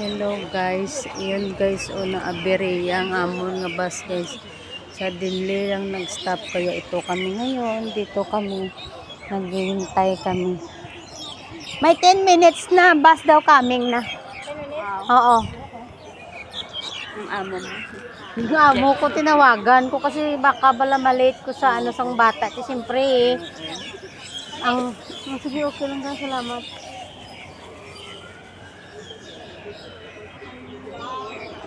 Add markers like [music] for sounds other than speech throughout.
Hello guys, yun guys o na aberya ang amon nga bus guys. Sa Dinli lang nag-stop kaya ito kami ngayon. Dito kami naghihintay kami. May 10 minutes na bus daw coming na. Oo. Ang amo mo. Yung amo ko tinawagan ko kasi baka bala malate ko sa ano sang bata. Kasi siyempre eh. Ang, oh, sige okay lang guys, salamat.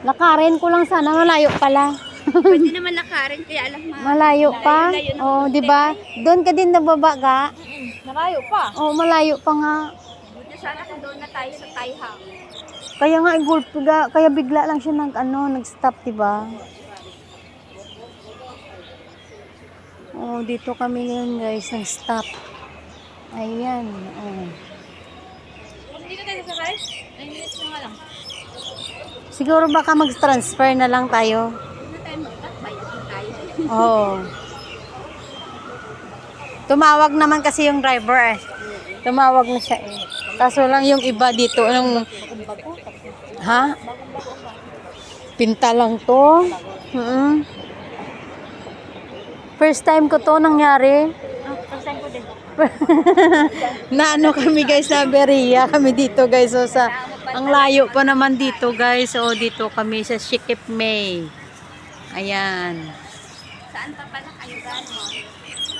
Lakarin ko lang sana, malayo pala. Pwede [laughs] naman lakarin, kaya alam mo. Malayo pa? Na Oh, di ba? Doon ka din nababa ga? Nakayo pa. Oh, malayo pa nga. Buti sana kung doon na tayo sa Taihang. Kaya nga igulp ga, kaya bigla lang siya nag ano, nag-stop, di ba? Oh, dito kami ngayon, guys, nag-stop. Ayan, oh. Hindi na tayo sasakay? 9 minutes na lang. Siguro baka mag-transfer na lang tayo. Na na. Oo. Tumawag naman kasi yung driver eh. Tumawag na siya eh. Kaso lang yung iba dito, nung... Ha? Pinta lang to. Mm First time ko to nangyari. First time ko din. na ano kami guys sa Beria kami dito guys so sa ang layo pa naman dito guys. So dito kami sa Shikip May. Ayan. Saan pa pala kayo gano'n?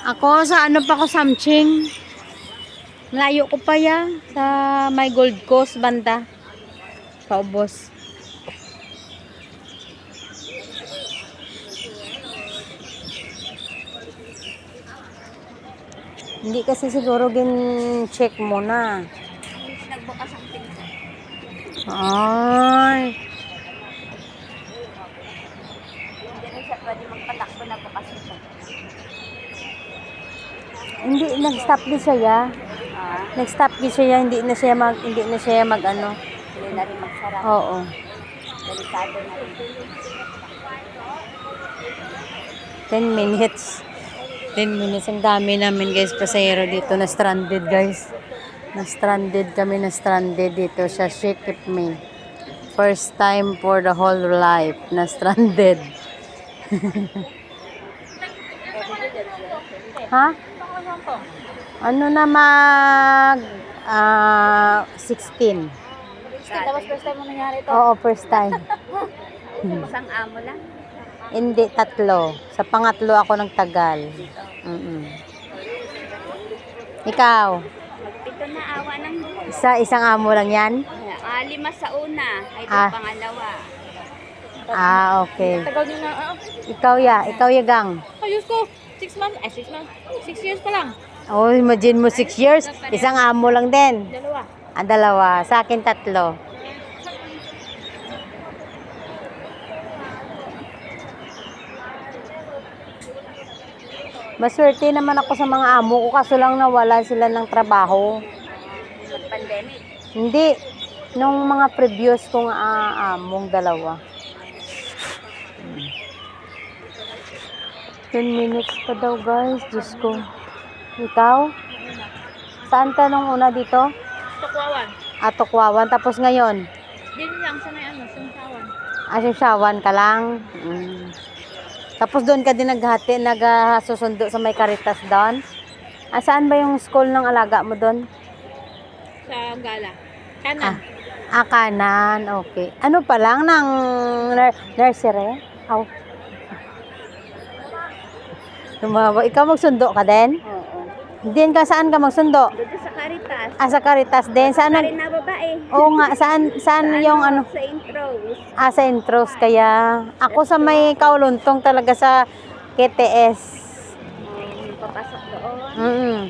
ako sa ano pa ko Samching? Layo ko pa ya sa may Gold Coast banda. Paubos hindi kasi siguro gin check mo na. Ay. Hindi siya pwede magpatakbo na bukas ito. Hindi nag-stop din siya ya. Ah, Nag-stop din siya ya. Hindi na siya mag hindi na siya mag ano. hindi na rin magsara. Oo. Delikado na rin. 10 minutes. 10 minutes. Ang dami namin guys pasahero dito na stranded guys. Na stranded kami na stranded dito sa Shikip Me. First time for the whole life na stranded. [laughs] ha? Ano na mag ah 16. Tapos first time mo nangyari ito. Oo, first time. [laughs] Isang amo lang. Hindi, tatlo. Sa pangatlo ako nagtagal. Mm Ikaw, Magpito na awa ng Diyos. isa, isang amo lang yan? Ah, lima sa una. Ay, Ah. pangalawa. Ah, okay. Tagal din na, ah, Ikaw ya, ikaw ya gang. ayos ko. Six months, ay six months. Six years pa lang. Oh, imagine mo six years, isang amo lang din. Dalawa. Ang dalawa, sa akin tatlo. Maswerte naman ako sa mga amo ko kaso lang nawala sila ng trabaho. Mag-pandemic. Hindi. Nung mga previous kong ah, among dalawa. 10 minutes pa daw guys. Diyos ko. Ikaw? Saan ka nung una dito? Tukwawan. Atokwawan. Tapos ngayon? Din lang sa may ano, sungkawan. Asensyawan ka lang. Mm. Tapos doon ka din naghati, nagsusundo sa may karitas doon. Ah, saan ba yung school ng alaga mo doon? Sa gala. Kanan. Ah, ah, kanan. Okay. Ano pa lang ng nur- nursery? Aw. Tumawa. Ikaw magsundo ka din? Oo. Din ka saan ka magsundo? Doon sa Caritas. Ah, sa Caritas din. Saan? Karin na babae. Oo nga, saan, saan yung ano? Sa intros. Ah, sa intros. Kaya ako sa may kauluntong talaga sa KTS. Um, papasok doon. Mm.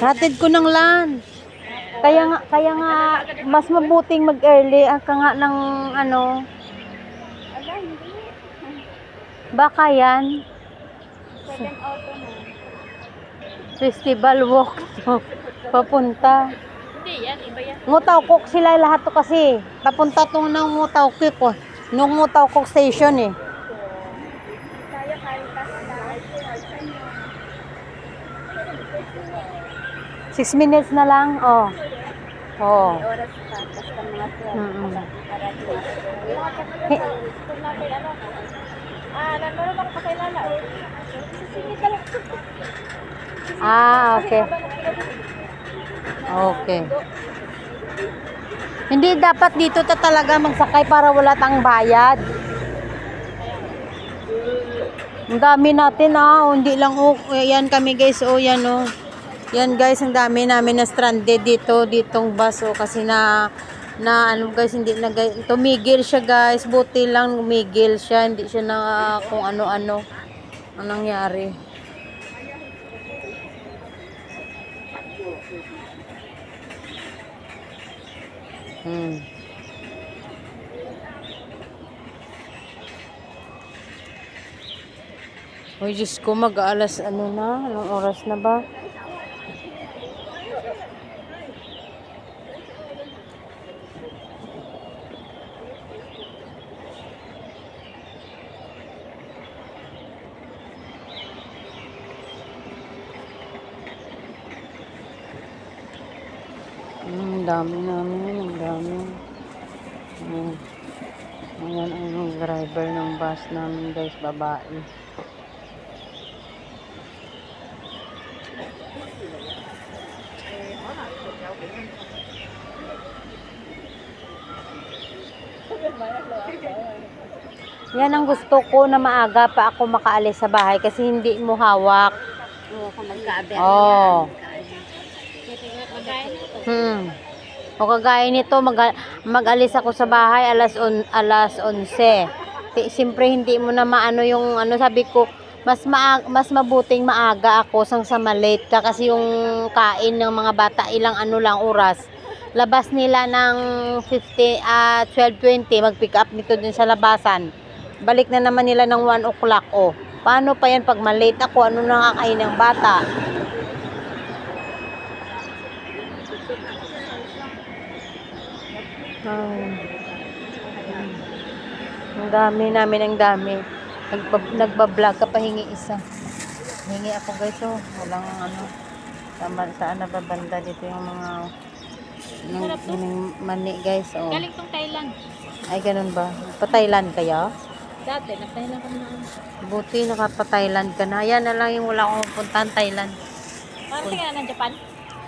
Hatid ko ng lan. Kaya nga, kaya nga, mas mabuting mag-early ang ka nga ng ano, baka yan, 7 auto na. Festival walk [laughs] papunta. Hindi, yan. Iba yan. Ngutaw-kok sila lahat to kasi. Papunta to ng Ngutaw-kok ko. Nung Ngutaw-kok station eh. Six minutes na lang. Oh. Oo. May oras pa. Basta mga 12. Mm-mm. Parating ako. Yung mga kapatid ko, school natin, ano? Ah, nanonood ako pakilala. Sisingit lang. Ah, okay. Okay. Hindi dapat dito ta talaga magsakay para wala tang bayad. Ang dami natin ah, oh, hindi lang oh, yan kami guys, oh yan oh. Yan guys, ang dami namin na stranded dito, ditong bus oh, kasi na na ano guys, hindi na guys, tumigil siya guys, buti lang umigil siya, hindi siya na kung ano-ano ang nangyari. Hmm. Uy, Diyos ko, mag-alas ano na? Anong oras na ba? Hmm, dami namin, ang dami. Hmm. Ayan ang driver ng bus namin guys, babae. Yan ang gusto ko na maaga pa ako makaalis sa bahay kasi hindi mo hawak. Oo, kung magkaaber Oo. To. Hmm. O kagaya nito, mag, mag-alis ako sa bahay alas, on, alas 11. Ti- Siyempre, hindi mo na maano yung, ano sabi ko, mas maa, mas mabuting maaga ako sang sa malate ka kasi yung kain ng mga bata ilang ano lang oras. Labas nila ng 50 ah 12:20 mag-pick up nito din sa labasan. Balik na naman nila ng 1 o'clock. Oh, paano pa yan pag malate ako? Ano nakakain ng bata? Ay. Ang dami namin, ang dami. Nagba, nagbablog ka pa hingi isa. Hingi ako guys, oh. Walang ano. Tama, saan na ba banda dito yung mga yung, yung mani guys, oh. Galing tong Thailand. Ay, ganun ba? Pa-Thailand kaya? Dati, nag-Thailand kami na ano. Buti nakapa-Thailand ka na. Yan na lang yung wala akong puntahan Thailand. Marating ka na ng Japan?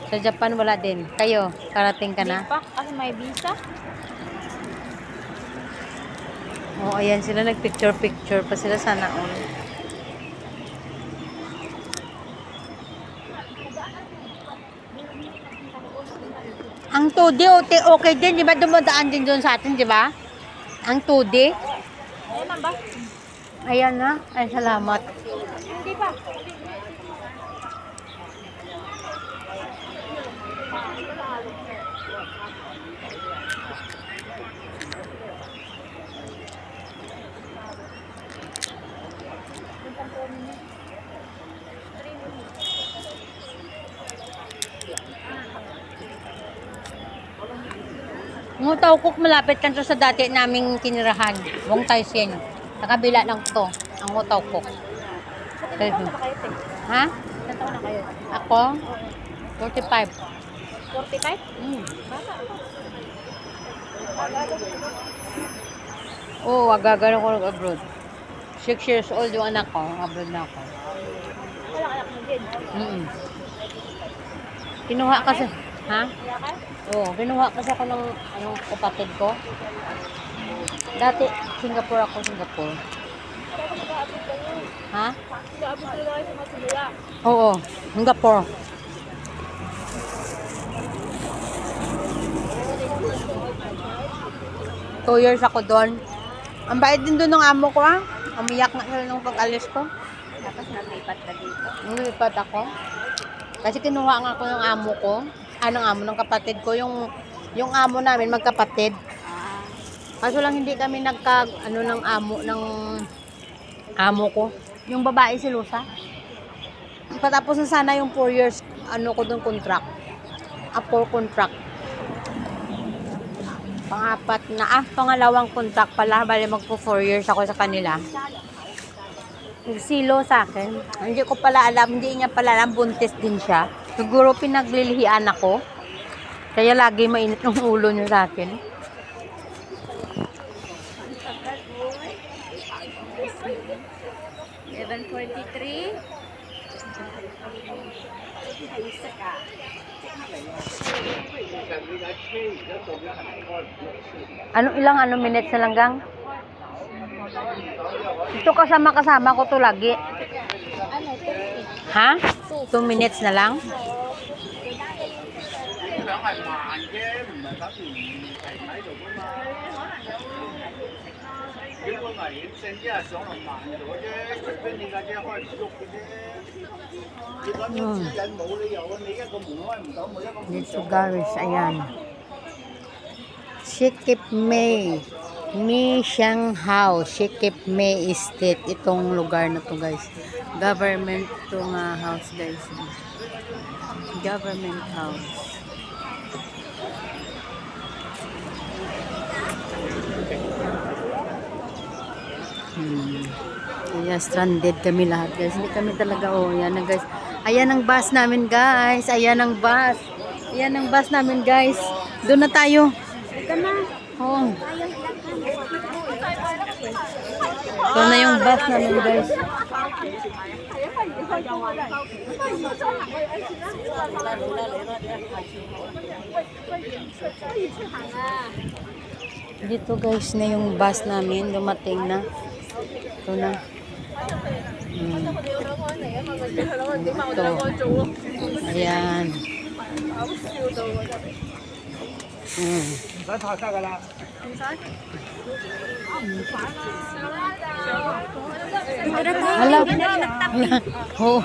Sa Japan wala din. Kayo, karating ka na? Hindi pa, kasi may visa. Oo, ayan sila nagpicture-picture pa sila sana all. Ang 2D okay, okay din, di ba? Dumadaan din doon sa atin, di ba? Ang 2D. Ayan na ba? Ayan na. Ay, salamat. Hindi pa. Ngutaw kuk malapit to sa dati naming tinirahan. Wong Taisien. Sa kabila lang to. Ang ngutaw kuk. Ilan taon na kayo, te? Ha? Ilan taon na kayo? Ako? 45. 45? Hmm. Bata. Oo, oh, agagano ko nag-abroad. 6 years old yung anak ko. Abroad na ako. Wala anak mo din. Mm Kinuha kasi, ha? Oo, kinuha kasi ako ng anong kapatid ko. Dati, Singapore ako, Singapore. Ha? Oo, Singapore. Two years ako doon. Ang bait din doon ng amo ko ah. Umiyak na sila nung pag-alis ko. Tapos naglipat na dito. Lumipat ako. Kasi kinuha nga ako ng amo ko. Ng amo ng kapatid ko. Yung, yung amo namin, magkapatid. Kaso lang hindi kami nagka, ano ng amo, ng amo ko. Yung babae si Lusa. Patapos na sana yung 4 years, ano ko doon contract. A 4 contract. Pangapat na, ah, pangalawang contract pala. Bali magpo 4 years ako sa kanila. Silo sa akin. Hindi ko pala alam, hindi niya pala alam, buntis din siya. Siguro pinaglilihian ako. Kaya lagi mainit ng ulo niyo sa akin. Eleven forty-three. Ano ilang ano minutes na lang gang? Ito kasama kasama ko to lagi. Ano, 30. Ha? 2 minutes na lang? Hmm. Dito guys, ayan. Shikip May. Mi Siyang House. Shikip May Estate. Itong lugar na to guys. Government to nga house guys. Government house. Hmm. Kaya stranded kami lahat guys. Hindi kami talaga, oh, yan na guys. Ayan ang bus namin guys. Ayan ang bus. Ayan ang bus namin guys. Doon na tayo. Ika na. Oo. Ito na yung bus namin guys. Dito guys na yung bus namin. Dumating na. Ito na. Hmm. Ito. Ayan. Hmm. Hala. Hala. Oo.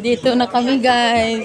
Dito na kami guys.